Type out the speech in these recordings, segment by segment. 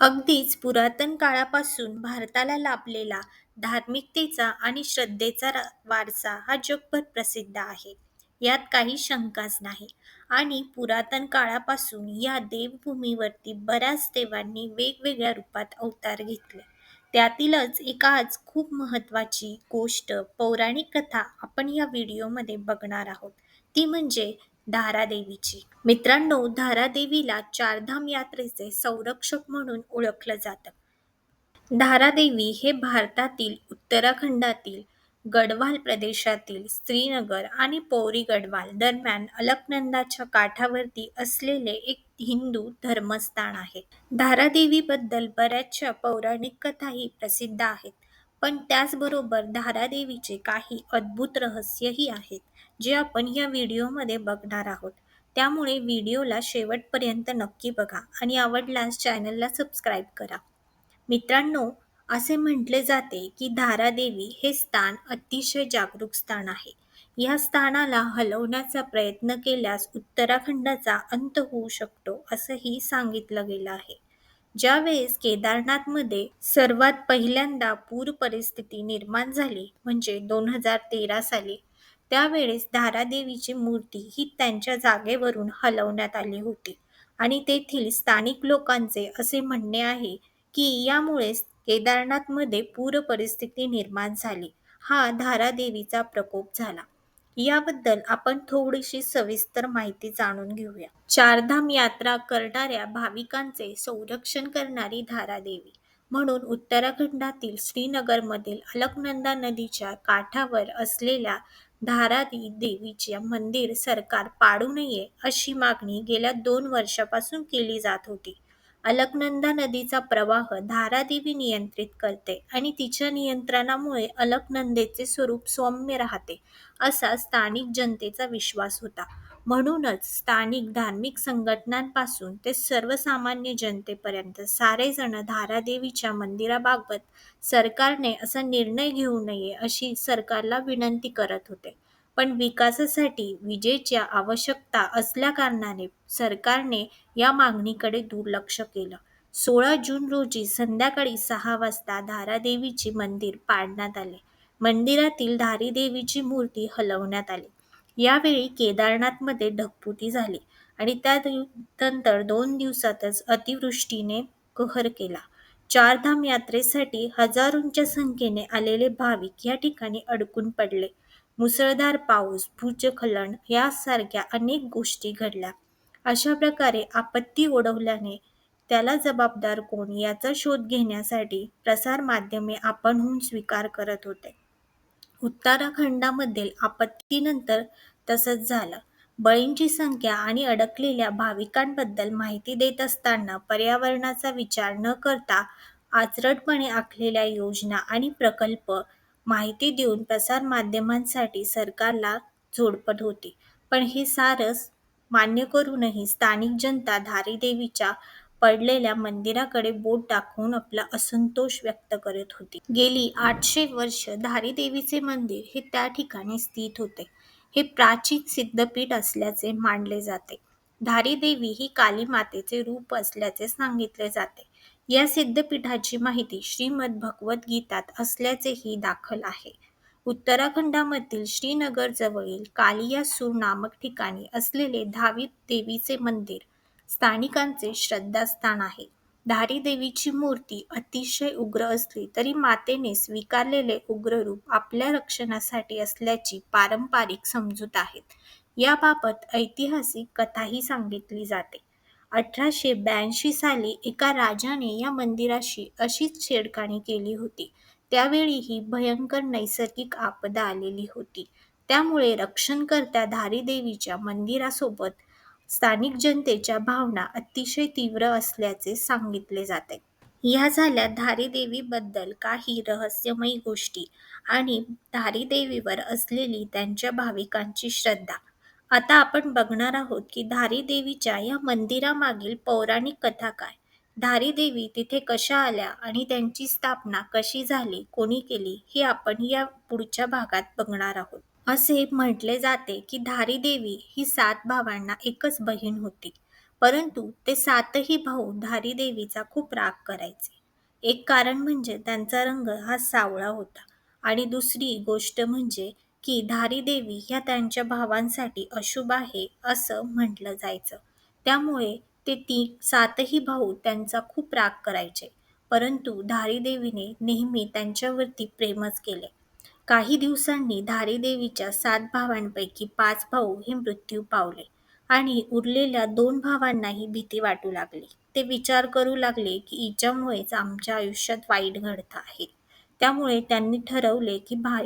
अगदीच पुरातन काळापासून भारताला लाभलेला धार्मिकतेचा आणि श्रद्धेचा रा- वारसा हा जगभर प्रसिद्ध आहे. यात काही शंकाच नाही. आणि पुरातन काळापासून या देवभूमीवरती बऱ्याच देवांनी वेगवेगळ्या रूपात अवतार घेतले. त्यातीलच एक आज खूप महत्वाची गोष्ट पौराणिक कथा आपण या व्हिडिओमध्ये बघणार आहोत. ती म्हणजे धारादेवीची. मित्रांनो धारादेवीला चारधाम यात्रेचे संरक्षक म्हणून ओळखलं जातं. धारादेवी हे भारतातील उत्तराखंडातील गढवाल प्रदेशातील श्रीनगर आणि पौरी गढवाल दरम्यान अलकनंदाच्या काठावरती असलेले एक हिंदू धर्मस्थान आहे. धारादेवीबद्दल बऱ्याचशा पौराणिक कथाही प्रसिद्ध आहेत पण त्याचबरोबर धारादेवीचे काही अद्भुत रहस्यही आहेत. जे आपण या व्हिडिओमध्ये बघणार आहोत. त्यामुळे व्हिडिओला शेवटपर्यंत नक्की बघा आणि आवडल्यास चॅनलला सबस्क्राईब करा. मित्रांनो असे म्हटले जाते की धारादेवी हे स्थान अतिशय जागरूक स्थान आहे. या स्थानाला हलवण्याचा प्रयत्न केल्यास उत्तराखंडाचा अंत होऊ शकतो असंही सांगितलं गेलं आहे. ज्यावेळेस केदारनाथमध्ये सर्वात पहिल्यांदा पूर परिस्थिती निर्माण झाली म्हणजे दोन हजार तेरा साली त्यावेळेस धारादेवीची मूर्ती ही त्यांच्या जागेवरून हलवण्यात आली होती. आणि तेथील स्थानिक लोकांचे असे म्हणणे आहे की यामुळे केदारनाथमध्ये पूर परिस्थिती निर्माण झाली. हा धारादेवीचा प्रकोप झाला. याबद्दल आपण थोडीशी सविस्तर माहिती जाणून घेऊया. चारधाम यात्रा करणाऱ्या भाविकांचे संरक्षण करणारी धारादेवी. म्हणून उत्तराखंडातील श्रीनगरमधील अलकनंदा नदीच्या काठावर असलेल्या धारादी देवीचे मंदिर सरकार पाडू नये अशी मागणी गेल्या दोन वर्षापासून केली जात होती. अलकनंदा नदीचा प्रवाह धारादेवी नियंत्रित करते आणि तिच्या नियंत्रणामुळे अलकनंदेचे स्वरूप सौम्य राहते असा स्थानिक जनतेचा विश्वास होता. म्हणूनच स्थानिक धार्मिक संघटनांपासून ते सर्वसामान्य जनतेपर्यंत सारेजण धारादेवीच्या मंदिराबाबत सरकारने असा निर्णय घेऊ नये अशी सरकारला विनंती करत होते. पण विकासासाठी विजेच्या आवश्यकता असल्याकारणाने सरकारने या मागणीकडे दुर्लक्ष केलं. सोळा जून रोजी संध्याकाळी सहा वाजता धारादेवीचे मंदिर पाडण्यात आले. मंदिरातील धारीदेवीची मूर्ती हलवण्यात आली. यावेळी केदारनाथमध्ये ढगफुटी झाली आणि त्यानंतर दोन दिवसातच अतिवृष्टीने कहर केला. चारधाम यात्रेसाठी हजारोंच्या संख्येने आलेले भाविक या ठिकाणी अडकून पडले. मुसळधार पाऊस भूस्खलन यासारख्या अनेक गोष्टी घडल्या. अशा प्रकारे आपत्ती ओढवल्याने त्याला जबाबदार कोण याचा शोध घेण्यासाठी प्रसारमाध्यमे आपणहून स्वीकार करत होते. उत्तराखंडामधील आपत्तीनंतर तसंच झालं. बळींची संख्या आणि अडकलेल्या भाविकांबद्दल माहिती देत असताना पर्यावरणाचा विचार न करता आचरटपणे आखलेल्या योजना आणि प्रकल्प माहिती देऊन प्रसारमाध्यमांसाठी सरकारला झोडपत होती पण हे सारस मान्य करूनही स्थानिक जनता धारीदेवीच्या पडलेल्या मंदिराकडे बोट दाखवून आपला असंतोष व्यक्त करत होती. गेली आठशे वर्ष धारीदेवीचे मंदिर हे त्या ठिकाणी स्थित होते. हे प्राचीन सिद्धपीठ असल्याचे मानले जाते. धारीदेवी ही काली मातेचे रूप असल्याचे सांगितले जाते. या सिद्धपीठाची माहिती श्रीमद भगवत गीतात असल्याचेही दाखल आहे. उत्तराखंडामधील श्रीनगर जवळील कालियासूर नामक ठिकाणी असलेले धावी देवीचे मंदिर स्थानिकांचे श्रद्धास्थान आहे. धारी देवीची मूर्ती अतिशय उग्र असली तरी मातेने स्वीकारलेले उग्र रूप आपल्या रक्षणासाठी असल्याची पारंपरिक समजूत आहेत. याबाबत ऐतिहासिक कथाही सांगितली जाते. अठराशे ब्याऐंशी साली एका राजाने या मंदिराशी अशीच छेडखानी केली होती. त्यावेळी ही भयंकर नैसर्गिक आपदा आलेली होती. त्यामुळे रक्षणकर्त्या धारीदेवीच्या मंदिरासोबत स्थानिक जनतेच्या भावना अतिशय तीव्र असल्याचे सांगितले जाते. ह्या झाल्या धारीदेवीबद्दल काही रहस्यमयी गोष्टी आणि धारीदेवीवर असलेली त्यांच्या भाविकांची श्रद्धा. आता आपण बघणार आहोत की धारीदेवीच्या या मंदिरामागील पौराणिक कथा काय? धारीदेवी तिथे कशा आल्या आणि त्यांची स्थापना कशी झाली कोणी केली हे आपण या पुढच्या भागात बघणार आहोत. असे म्हटले जाते की धारीदेवी ही सात भावांना एकच बहीण होती. परंतु ते सातही भाऊ धारी देवीचा खूप राग करायचे. एक कारण म्हणजे त्यांचा रंग हा सावळा होता आणि दुसरी गोष्ट म्हणजे की धारी देवी ह्या त्यांच्या भावांसाठी अशुभ आहे असं म्हटलं जायचं. त्यामुळे ते ती सातही भाऊ त्यांचा खूप राग करायचे. परंतु धारी देवीने नेहमी त्यांच्यावरती प्रेमच केले. काही दिवसांनी धारी देवीच्या सात भावांपैकी पाच भाऊ हे मृत्यू पावले आणि उरलेल्या दोन भावांनाही भीती वाटू लागली. ते विचार करू लागले की हिच्यामुळेच आमच्या आयुष्यात वाईट घडत आहे. त्यामुळे त्यांनी ठरवले की भा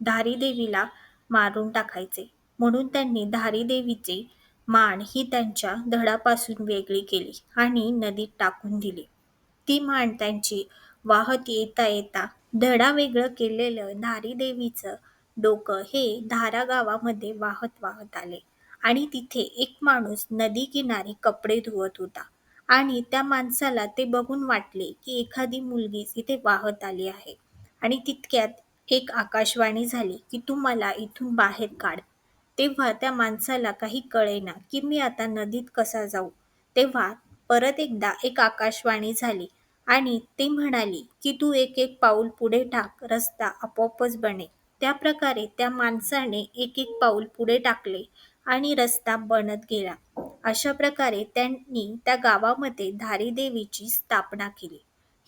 धारीदेवीला मारून टाकायचे. म्हणून त्यांनी धारीदेवीचे मान ही त्यांच्या धडापासून वेगळी केली आणि नदीत टाकून दिली. ती मान त्यांची वाहत येता येता धडा वेगळं केलेलं धारी देवीचं डोकं हे धारा गावामध्ये वाहत वाहत आले. आणि तिथे एक माणूस नदी किनारी कपडे धुवत होता. आणि त्या माणसाला ते बघून वाटले की एखादी मुलगी इथे वाहत आली आहे. आणि तितक्यात एक आकाशवाणी झाली की तू मला इथून बाहेर काढ. तेव्हा त्या माणसाला काही कळेना की मी आता नदीत कसा जाऊ. तेव्हा परत एकदा एक आकाशवाणी झाली आणि ती म्हणाली की तू एक एक पाऊल पुढे टाक रस्ता आपोआपच बने त्या प्रकारे त्या माणसाने एक एक पाऊल पुढे टाकले आणि रस्ता बनत गेला. अशा प्रकारे त्यांनी त्या गावामध्ये धारी देवीची स्थापना केली.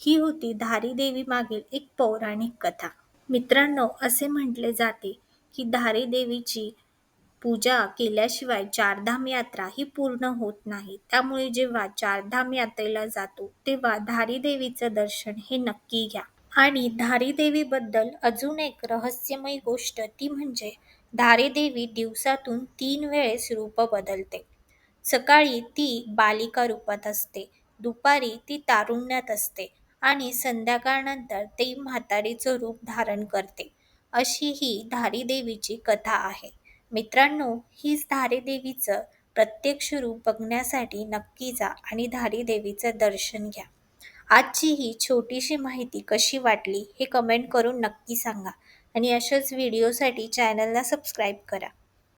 ही होती धारी देवी मागील एक पौराणिक कथा. मित्रांनो असे म्हटले जाते की धारी देवीची पूजा केल्याशिवाय चारधाम यात्रा ही पूर्ण होत नाही. त्यामुळे जेव्हा चारधाम यात्रेला जातो तेव्हा धारी देवीचं दर्शन हे नक्की घ्या. आणि धारी देवीबद्दल अजून एक रहस्यमय गोष्ट ती म्हणजे धारी देवी दिवसातून तीन वेळेस रूप बदलते. सकाळी ती बालिका रूपात असते दुपारी ती तारुण्यात असते आणि संध्याकाळनंतर ते म्हातारीचं रूप धारण करते. अशी ही धारी देवीची कथा आहे. मित्रांनो हीच धारी देवीचं प्रत्यक्ष रूप बघण्यासाठी नक्की जा आणि धारी देवीचं दर्शन घ्या. आजची ही छोटीशी माहिती कशी वाटली हे कमेंट करून नक्की सांगा आणि अशाच व्हिडिओसाठी चॅनलला सबस्क्राईब करा.